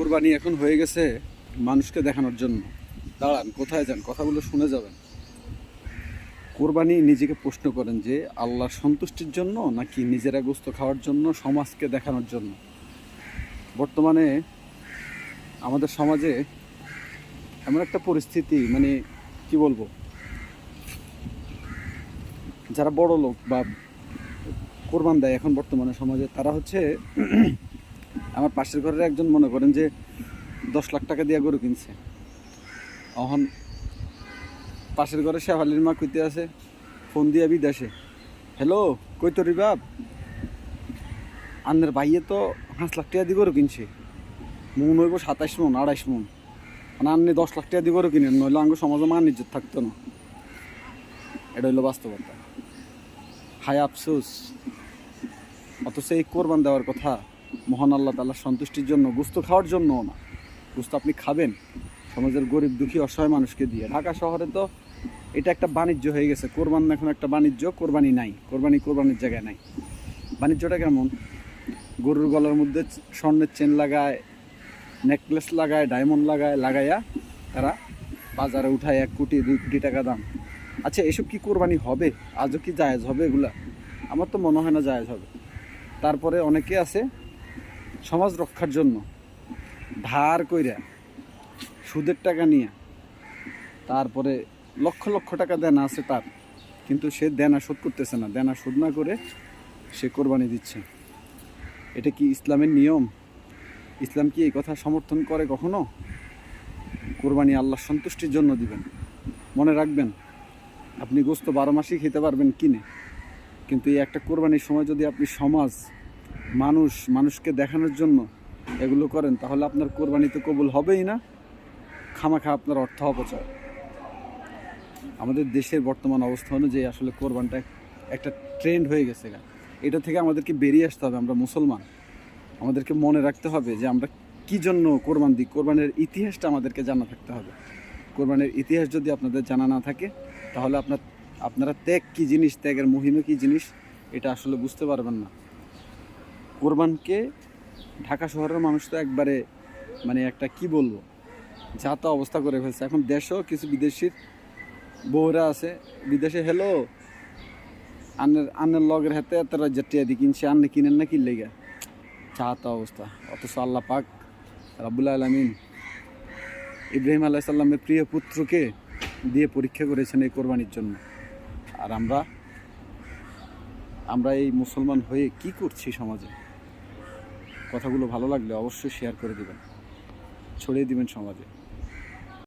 কোরবানি এখন হয়ে গেছে মানুষকে দেখানোর জন্য। দাঁড়ান, কোথায় যান? কথাগুলো শুনে যাবেন। কোরবানি নিজেকে প্রশ্ন করেন যে, আল্লাহর সন্তুষ্টির জন্য নাকি নিজেরা গোস্ত খাওয়ার জন্য, সমাজকে দেখানোর জন্য? বর্তমানে আমাদের সমাজে এমন একটা পরিস্থিতি মানে কি বলব? যারা বড় লোক বা কোরবান দেয় এখন বর্তমানে সমাজে, তারা হচ্ছে আমার পাশের ঘরের একজন মনে করেন যে দশ লাখ টাকা দিয়ে গরু কিনছে। এখন পাশের ঘরে শেফালির মা কইতে আছে, ফোন দিয়া বিদেশে। হ্যালো, কই তোর বাপ? আন্নের ভাইয়ে তো পাঁচ লাখ টাকা দিয়ে গরু কিনছে। মন হইব সাতাইশ মন, আড়াইশ মন। মানে আন্নি দশ লাখ টাকা দিয়ে গরু কিনেন, নইলে আঙ্গ সমাজে মান ইজ্জত থাকতো না। এটা হইল বাস্তবতা। হায় আফসোস। অথচ এই কোরবান দেওয়ার কথা মহান আল্লাহ তাল্লাহ সন্তুষ্টির জন্য, গুস্ত খাওয়ার জন্যও না। গুস্ত আপনি খাবেন, সমাজের গরিব, দুঃখী, অসহায় মানুষকে দিয়ে। ঢাকা শহরে তো এটা একটা বাণিজ্য হয়ে গেছে। কোরবান এখন একটা বাণিজ্য, কোরবানি নাই। কোরবানি কোরবানির জায়গায় নাই। বাণিজ্যটা কেমন? গরুর গলার মধ্যে স্বর্ণের চেন লাগায় নেকলেস লাগায় ডায়মন্ড লাগায়, লাগাইয়া তারা বাজারে উঠায় এক কোটি, দুই কোটি টাকা দাম। আচ্ছা এসব কি কোরবানি হবে? আজও কি জায়েজ হবে এগুলা? আমার তো মনে হয় না জায়েজ হবে। তারপরে অনেকে আছে সমাজ রক্ষার জন্য ধার কইরা সুদের টাকা নিয়ে তারপরে লক্ষ লক্ষ টাকা দেনা আছে তার, কিন্তু সে দেনা শোধ করতেছে না। দেনা শোধ না করে সে কোরবানি দিচ্ছে। এটা কি ইসলামের নিয়ম? ইসলাম কি এই কথা সমর্থন করে কখনো? কোরবানি আল্লাহ সন্তুষ্টির জন্য দিবেন। মনে রাখবেন, আপনি গোস্ত বারো মাসেই খেতে পারবেন কিনে, কিন্তু এই একটা কোরবানির সময় যদি আপনি সমাজ মানুষ মানুষকে দেখানোর জন্য এগুলো করেন, তাহলে আপনার কোরবানি তো কবুল হবেই না। খামাখা আপনার অর্থ অপচয়। আমাদের দেশের বর্তমান অবস্থা অনুযায়ী আসলে কোরবানটা একটা ট্রেন্ড হয়ে গেছে। এটা থেকে আমাদেরকে বেরিয়ে আসতে হবে, আমরা মুসলমান। আমাদেরকে মনে রাখতে হবে যে আমরা কি জন্য কোরবান দিই। কোরবানের ইতিহাসটা আমাদেরকে জানা থাকতে হবে। কোরবানের ইতিহাস যদি আপনাদের জানা না থাকে, তাহলে আপনার, আপনারা ত্যাগ কী জিনিস, ত্যাগের মহিমা কী জিনিস, এটা আসলে বুঝতে পারবেন না। কোরবানকে ঢাকা শহরের মানুষ তো একবারে মানে একটা কি বলব যা তা অবস্থা করে ফেলছে। এখন দেশেও কিছু বিদেশির বউরা আছে, বিদেশে হেলো আন্নের আন্নের লগের হাতে এত রাজ্যের টিয়া দি কিনছে আন্নে কিনেন না কিনলে গা যা তা অবস্থা। অথচ আল্লাহ পাক রাবুল আলমিন ইব্রাহিম আল্লাহ সাল্লামের প্রিয় পুত্রকে দিয়ে পরীক্ষা করেছেন এই কোরবানির জন্য। আর আমরা আমরা এই মুসলমান হয়ে কি করছি সমাজে? কথাগুলো ভালো লাগলে অবশ্যই শেয়ার করে দেবেন। ছড়িয়ে দিবেন সমাজে।